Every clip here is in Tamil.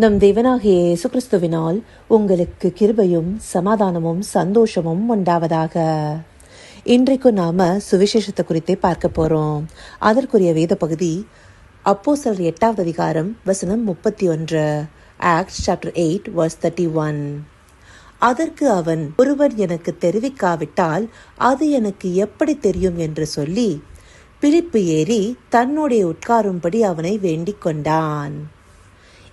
நம் தேவனாகிய இயேசு கிறிஸ்துவினால் உங்களுக்கு கிருபையும் சமாதானமும் சந்தோஷமும் உண்டாவதாக. இன்றைக்கு நாம சுவிசேஷத்தை குறித்தே பார்க்க போறோம். அதற்குரிய வேத பகுதி அப்போ எட்டாவது அதிகாரம் வசனம் முப்பத்தி ஒன்று act chapter eight verse thirty one அதற்கு அவன் ஒருவர் எனக்கு தெரிவிக்காவிட்டால் அது எனக்கு எப்படி தெரியும்? என்று சொல்லி பிழிப்பு ஏறி தன்னுடைய உட்காரும்படி அவனை வேண்டிக் கொண்டான்.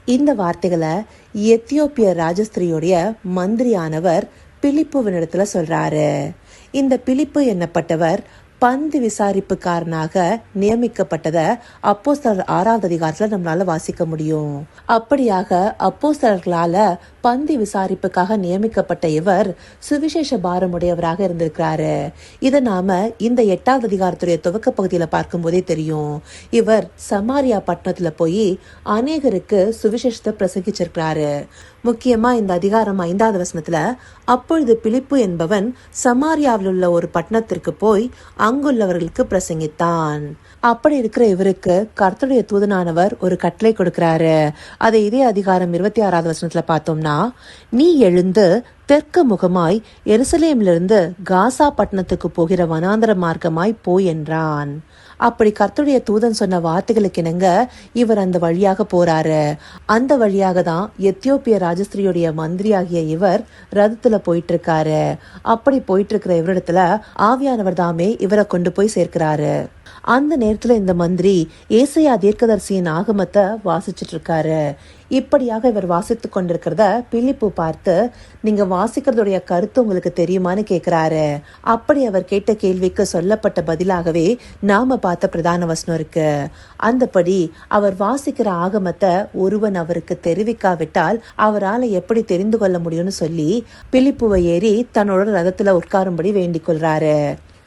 இந்த வார்த்தைகளை எத்தியோப்பிய ராஜஸ்திரியுடைய மந்திரியானவர் பிலிப்புவினிடத்துல சொல்றாரு. இந்த பிலிப்பு என்னப்பட்டவர்? பந்து விசாரிப்புக்காரனாக நியமிக்கப்பட்டதை அப்போஸ்தலர் ஆறாவது அதிகாரத்துல நம்மளால வாசிக்க முடியும். அப்படியாக அப்போஸ்தலர்களால பந்தி விசாரிப்புக்காக நியமிக்கப்பட்ட இவர் சுவிசேஷ பாரமுடையவராக இருந்திருக்கிறாரு. இதை நாம இந்த எட்டாவது அதிகாரத்துடைய துவக்க பகுதியில பார்க்கும்போதே தெரியும். இவர் சமாரியா பட்டணத்துல போய் அநேகருக்கு சுவிசேஷத்தை பிரசங்கிச்சிருக்கிறாரு. முக்கியமா இந்த அதிகாரம் ஐந்தாவது வசனத்துல அப்பொழுது பிலிப்பு என்பவன் சமாரியாவில் உள்ள ஒரு பட்டணத்திற்கு போய் அங்குள்ளவர்களுக்கு பிரசங்கித்தான். அப்படி இருக்கிற இவருக்கு கர்த்தருடைய தூதனானவர் ஒரு கட்டளை கொடுக்கிறாரு. அதை இதே அதிகாரம் இருபத்தி ஆறாவது வசனத்துல பார்த்தோம்னா நீ எழுந்து தெற்கு முகமாய் எருசலேமிலிருந்து காசா பட்டணத்துக்கு போகிற வனாந்தர மார்க்கமாய் போய் என்றான். அப்படி கர்த்தருடைய தூதன் சொன்ன வார்த்தைகளுக்கு இணங்க இவர் அந்த வழியாக போறாரு. அந்த வழியாக தான் எத்தியோப்பிய ராஜஸ்திரியுடைய மந்திரியாகிய இவர் ரதத்துல போயிட்டு இருக்காரு அப்படி போயிட்டு இருக்கிற இவரிடத்துல ஆவியானவர் தாமே இவரை கொண்டு போய் சேர்க்கிறாரு. அந்த நேரத்துல இந்த மந்திரி ஏசையா தீர்க்கதரிசியின் ஆகமத்தை வாசிச்சுட்டு இருக்காரு இப்படியாக இவர் வாசித்து கொண்டிருக்கிறத பிலிப்பு பார்த்து நீங்க வாசிக்கிறதுடைய கருத்து உங்களுக்கு தெரியுமான்னு கேக்குறாரு. அப்படி அவர் கேட்ட கேள்விக்கு சொல்லப்பட்ட பதிலாகவே நாம பார்த்த பிரதான வசனம் இருக்கு. அந்தபடி அவர் வாசிக்கிற ஆகமத்தை ஒருவன் அவருக்கு தெரிவிக்காவிட்டால் அவரால் எப்படி தெரிந்து கொள்ள முடியும்னு சொல்லி பிலிப்புவை ஏறி தன்னோட ரதத்துல உட்காரும்படி வேண்டிக் கொள்றாரு.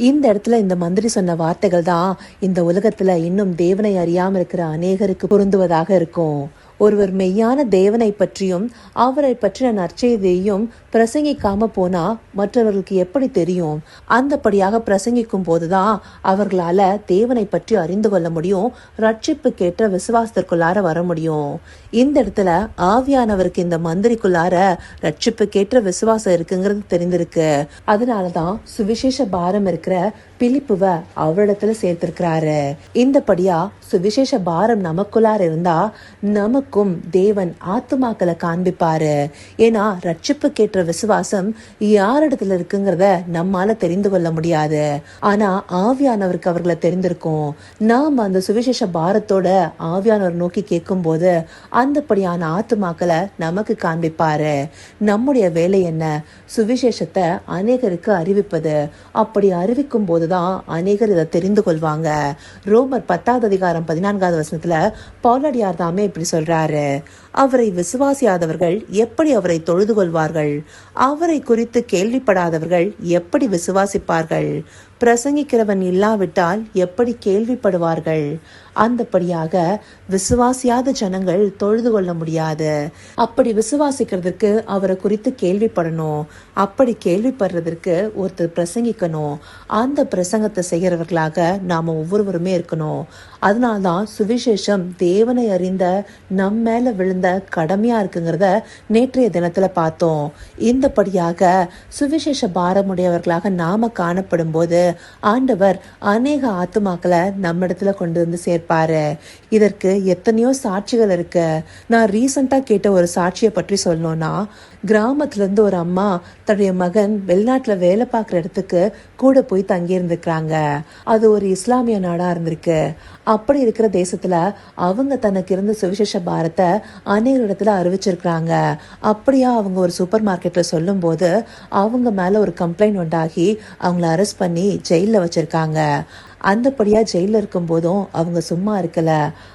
இந்த இடத்துல இந்த மந்திரி சொன்ன வார்த்தைகள் தான் இந்த உலகத்துல இன்னும் தேவனை அறியாம இருக்கிற அநேகருக்கு பொருந்துவதாக இருக்கும். ஒருவர் மெய்யான தேவனை பற்றியும் அவரை பற்றின நற்செய்தியையும் பிரசங்கிக்காம போனா மற்றவர்களுக்கு எப்படி தெரியும்? அந்தபடியாக பிரசங்கிக்கும் போதுதான் அவர்களால தேவனை பற்றி அறிந்து கொள்ள முடியும் ரட்சிப்புக்கேற்ற விசுவாசத்திற்குள்ளார வர முடியும். இந்த இடத்துல ஆவியானவருக்கு இந்த மந்திரிக்குள்ளார ரட்சிப்புக்கேற்ற விசுவாசம் இருக்குங்கிறது தெரிந்திருக்கு. அதனாலதான் சுவிசேஷ பாரம் இருக்கிற பிலிப்புவ அவரிடத்துல சேர்த்திருக்கிறாரு. இந்தபடியா சுவிசேஷ பாரம் நமக்குள்ளார இருந்தா எல்லாருக்கும் தேவன் ஆத்துமாக்களை காண்பிப்பாரு. ஏன்னா ரட்சிப்புக்கேற்ற விசுவாசம் யாரிடத்துல இருக்குங்கிறத நம்மால தெரிந்து கொள்ள முடியாது. ஆனா ஆவியானவருக்கு அவர்களை தெரிந்திருக்கும். நாம் அந்த சுவிசேஷ பாரத்தோட ஆவியானவர் நோக்கி கேட்கும் போது அந்தப்படியான ஆத்துமாக்களை நமக்கு காண்பிப்பாரு. நம்முடைய வேலை என்ன? சுவிசேஷத்தை அநேகருக்கு அறிவிப்பது. அப்படி அறிவிக்கும் போதுதான் அநேகர் இதை தெரிந்து கொள்வாங்க. ரோமர் பத்தாவது அதிகாரம் பதினான்காவது வசனத்துல பவுலடியார் தாமே இப்படி சொல்றாரு. dare அவரை விசுவாசியாதவர்கள் எப்படி அவரை தொழுது கொள்வார்கள்? அவரை குறித்து கேள்விப்படாதவர்கள் எப்படி விசுவாசிப்பார்கள்? பிரசங்கிக்கிறவன் இல்லாவிட்டால் எப்படி கேள்விப்படுவார்கள்? அந்தபடியாக விசுவாசியாத ஜனங்கள் தொழுது கொள்ள முடியாது. அப்படி விசுவாசிக்கிறதுக்கு அவரை குறித்து கேள்விப்படணும். அப்படி கேள்விப்படுறதற்கு ஒருத்தர் பிரசங்கிக்கணும். அந்த பிரசங்கத்தை செய்கிறவர்களாக நாம ஒவ்வொருவருமே இருக்கணும். அதனால்தான் சுவிசேஷம் தேவனை அறிந்த நம் மேல விழுந்த கடமையா இருக்குங்கிறத நேற்றைய தினத்துல பார்த்தோம். இந்தபடியாக சுவிசேஷ பாரமுடையவர்களாக நாம காணப்படும் போது ஆண்டவர் அநேக ஆத்துமாக்களை நம்மிடத்துல கொண்டு வந்து சேர்ப்பாரு. இதற்கு எத்தனையோ சாட்சிகள் இருக்கு. நான் ரீசெண்டா கேட்ட ஒரு சாட்சியை பற்றி சொல்லணும்னா கிராமத்துல இருந்து ஒரு அம்மா தன்னுடைய மகன் வெளிநாட்டுல வேலை பார்க்குற இடத்துக்கு கூட போய் தங்கியிருந்துக்கிறாங்க அது ஒரு இஸ்லாமிய நாடாக இருந்திருக்கு. அப்படி இருக்கிற தேசத்தில் அவங்க தனக்கு இருந்த சுவிசேஷ பாரத்தை அநேக இடத்துல அறிவிச்சிருக்கிறாங்க. அப்படியா அவங்க ஒரு சூப்பர் மார்க்கெட்டில் சொல்லும்போது அவங்க மேலே ஒரு கம்ப்ளைண்ட் உண்டாகி அவங்கள அரெஸ்ட் பண்ணி ஜெயிலில் வச்சுருக்காங்க. அந்தபடியாக ஜெயிலில் இருக்கும் போதும் அவங்க சும்மா இருக்கல.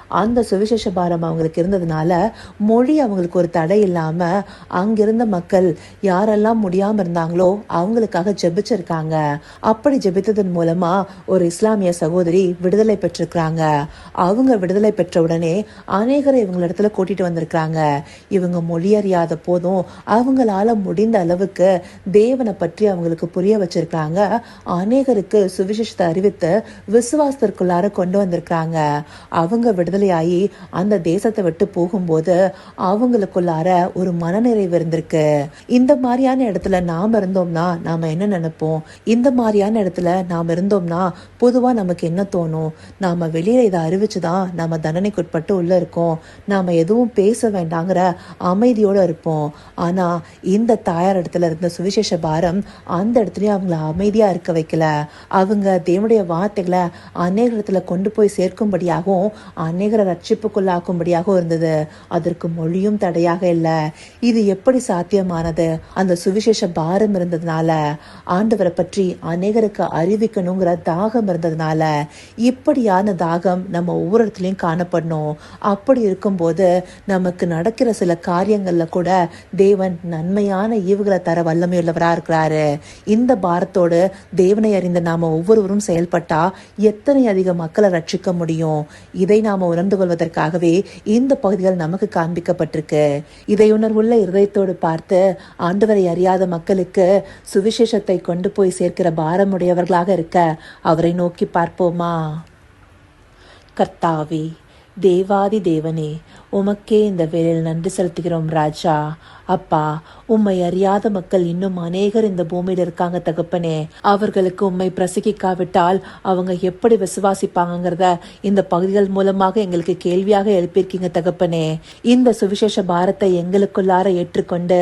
அந்த சுவிசேஷ பாரம் அவங்களுக்கு இருந்ததுனால மொழி அவங்களுக்கு ஒரு தடை இல்லாம அங்கிருந்த மக்கள் யாரெல்லாம் முடியாம இருந்தாங்களோ அவங்களுக்காக ஜெபிச்சிருக்காங்க. அப்படி ஜெபித்ததன் மூலமா ஒரு இஸ்லாமிய சகோதரி விடுதலை பெற்றிருக்கிறாங்க. அவங்க விடுதலை பெற்ற உடனே அநேகரை இவங்க இடத்துல கூட்டிட்டு வந்திருக்கிறாங்க. இவங்க மொழி அறியாத போதும் அவங்களால முடிந்த அளவுக்கு தேவனை பற்றி அவங்களுக்கு புரிய வச்சிருக்காங்க அநேகருக்கு சுவிசேஷத்தை அறிவித்து விசுவாசத்திற்குள்ளார கொண்டு வந்திருக்கிறாங்க. அவங்க விடுதலை விடுதலையாகி அந்த தேசத்தை விட்டு போகும்போது அவங்களுக்குள்ளார ஒரு மனநிறைவு இருந்திருக்கு. இந்த மாதிரியான இடத்துல நாம் இருந்தோம்னா நாம் என்ன நினைப்போம்? இந்த மாதிரியான இடத்துல நாம் இருந்தோம்னா பொதுவாக நமக்கு என்ன தோணும்? நாம் வெளியில் இதை அறிவிச்சு தான் நம்ம தண்டனைக்குட்பட்டு உள்ளே இருக்கோம். நாம் எதுவும் பேச வேண்டாங்கிற அமைதியோடு இருப்போம். ஆனால் இந்த தாயார் இடத்துல இருந்த சுவிசேஷ பாரம் அந்த இடத்துலையும் அவங்கள அமைதியாக இருக்க வைக்கல. அவங்க தேவனுடைய வார்த்தைகளை அநேக இடத்துல கொண்டு போய் சேர்க்கும்படியாகவும் அநேகரை ரட்சிப்புக்குள்ளாக்கும்படியாக இருந்தது. அதற்கு மொழியும் தடையாக இல்லை. இது எப்படி சாத்தியமானது? அந்த சுவிசேஷ பாரம் இருந்ததுனால ஆண்டவரை பற்றி அநேகருக்கு அறிவிக்கணுங்கிற தாகம் இருந்ததுனால இப்படியான தாகம் நம்ம ஒவ்வொரு இடத்துலையும் காணப்படணும். அப்படி இருக்கும்போது நமக்கு நடக்கிற சில காரியங்கள்ல கூட தேவன் நன்மையான ஈவுகளை தர வல்லமையுள்ளவரா இருக்கிறாரு. இந்த பாரத்தோடு தேவனை அறிந்த நாம ஒவ்வொருவரும் செயல்பட்டா எத்தனை அதிக மக்களை ரட்சிக்க முடியும்? இதை நாம உணர்ந்து கொள்வதற்காகவே இந்த பகுதிகள் நமக்கு காண்பிக்கப்பட்டிருக்கு. இதை உணர்வுள்ள இருதயத்தோடு பார்த்து ஆண்டவரை அறியாத மக்களுக்கு சுவிசேஷத்தை கொண்டு போய் சேர்க்கிற பாரமுடையவர்களாக இருக்க அவரை நோக்கி பார்ப்போமா? கர்த்தாவே தேவாதி தேவனே உமக்கே இந்த வேலையில் நன்றி செலுத்துகிறோம் ராஜா. அப்பா உம்மை அறியாத மக்கள் இன்னும் அநேகர் இந்த பூமியில் இருக்காங்க தகப்பனே. அவர்களுக்கு உம்மை பிரசங்கிக்காவிட்டால் அவங்க எப்படி விசுவாசிப்பாங்கங்கிறத இந்த பகுதிகள் மூலமாக எங்களுக்கு கேள்வியாக எழுப்பியிருக்கீங்க தகப்பனே. இந்த சுவிசேஷ பாரத்தை எங்களுக்குள்ளார ஏற்றுக்கொண்டு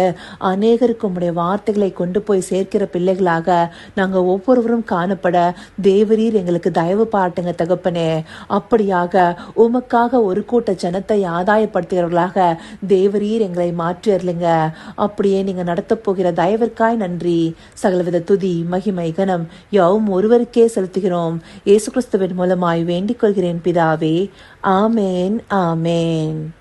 அநேகருக்கு உம்முடைய வார்த்தைகளை கொண்டு போய் சேர்க்கிற பிள்ளைகளாக நாங்கள் ஒவ்வொருவரும் காணப்பட தேவரீர் எங்களுக்கு தயவு பாட்டுங்க தகப்பனே. அப்படியாக உமக்காக ஒரு கூட்ட ஜனத்தை ஆதாயப்படுத்துகிறவர்களாக தேவரீர் எங்களை மாற்றி அருளுங்க. அப்படியே நீங்க நடத்தப் போகிற தயவிற்காய் நன்றி. சகலவித துதி மகிமை கனம் யாவும் ஒருவருக்கே செலுத்துகிறோம். இயேசு கிறிஸ்துவின் மூலமாய் வேண்டிக் கொள்கிறேன் பிதாவே. ஆமேன் ஆமேன்.